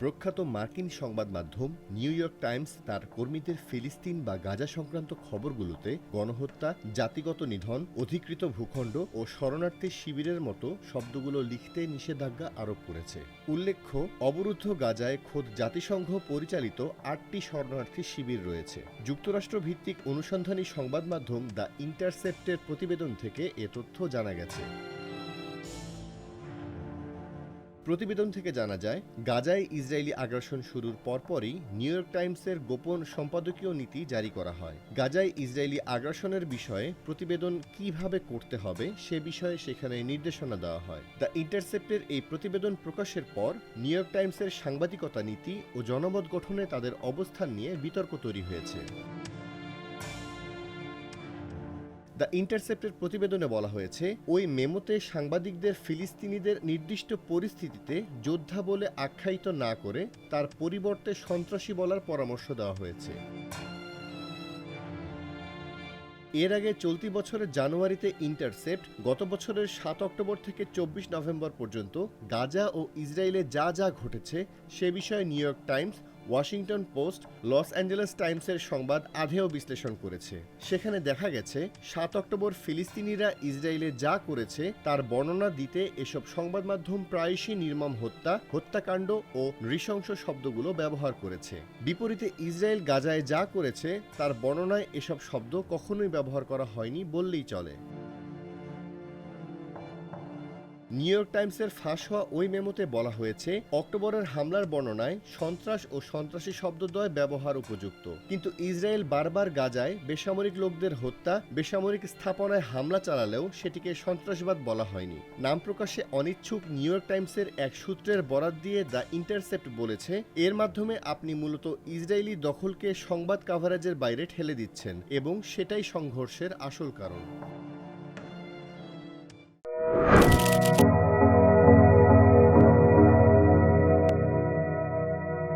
প্রখ্যাত মার্কিন সংবাদ মাধ্যম নিউ ইয়র্ক টাইমস তার কর্মীদের ফিলিস্তিন বা গাজা সংক্রান্ত খবরগুলোতে গণহত্যা, জাতিগত নিধন, অধিকৃত ভূখণ্ড ও শরণার্থী শিবিরের মতো শব্দগুলো লিখতে নিষেধাজ্ঞা আরোপ করেছে। উল্লেখ্য, অবরুদ্ধ গাজায় খোদ জাতিসংঘ পরিচালিত আটটি শরণার্থী শিবির রয়েছে। যুক্তরাষ্ট্র ভিত্তিক অনুসন্ধানী সংবাদ মাধ্যম দ্য ইন্টারসেপ্টের প্রতিবেদন থেকে এ তথ্য জানা গেছে। প্রতিবেদন থেকে জানা যায়, গাজায় ইসরায়েলি আগ্রাসন শুরুর পরপরই নিউ ইয়র্ক টাইমসের গোপন সম্পাদকীয় নীতি জারি করা হয়। গাজায় ইসরায়েলি আগ্রাসনের বিষয়ে প্রতিবেদন কীভাবে করতে হবে সে বিষয়ে সেখানে নির্দেশনা দেওয়া হয়। দ্য ইন্টারসেপ্টের এই প্রতিবেদন প্রকাশের পর নিউ ইয়র্ক টাইমসের সাংবাদিকতা নীতি ও জনমত গঠনে তাদের অবস্থান নিয়ে বিতর্ক তৈরি হয়েছে। দ্য ইন্টারসেপ্টের প্রতিবেদনে বলা হয়েছে, ওই মেমোতে সাংবাদিকদের ফিলিস্তিনিদের নির্দিষ্ট পরিস্থিতিতে যোদ্ধা বলে আখ্যায়িত না করে তার পরিবর্তে সন্ত্রাসী বলার পরামর্শ দেওয়া হয়েছে। এর আগে চলতি বছরের জানুয়ারিতে ইন্টারসেপ্ট গত বছরের সাত অক্টোবর থেকে চব্বিশ নভেম্বর পর্যন্ত গাজা ও ইসরায়েলে যা যা ঘটেছে সে বিষয়ে New York Times Washington Post, Los Angeles টাইমসের সংবাদ আধেও বিশ্লেষণ করেছে। সেখানে দেখা গেছে, সাত অক্টোবর ফিলিস্তিনিরা ইসরায়েলে যা করেছে, তার বর্ণনা দিতে এসব সংবাদ মাধ্যম প্রায়শই নির্মম হত্যা, হত্যাকাণ্ড ও নৃশংস শব্দগুলো ব্যবহার করেছে। বিপরীতে ইসরায়েল গাজায় যা করেছে, তার বর্ণনায় এসব শব্দ কখনোই ব্যবহার করা হয়নি বললেই চলে। নিউ ইয়র্ক টাইমসের ফাঁস হওয়া ওই মেমোতে বলা হয়েছে, অক্টোবরের হামলার বর্ণনায় সন্ত্রাস ও সন্ত্রাসী শব্দদ্বয় ব্যবহার উপযুক্ত। কিন্তু ইসরায়েল বারবার গাজায় বেসামরিক লোকদের হত্যা, বেসামরিক স্থাপনায় হামলা চালালেও সেটিকে সন্ত্রাসবাদ বলা হয়নি। নাম প্রকাশে অনিচ্ছুক নিউ ইয়র্ক টাইমসের এক সূত্রের বরাত দিয়ে দ্য ইন্টারসেপ্ট বলেছে, এর মাধ্যমে আপনি মূলত ইসরায়েলি দখলকে সংবাদ কাভারেজের বাইরে ঠেলে দিচ্ছেন এবং সেটাই সংঘর্ষের আসল কারণ।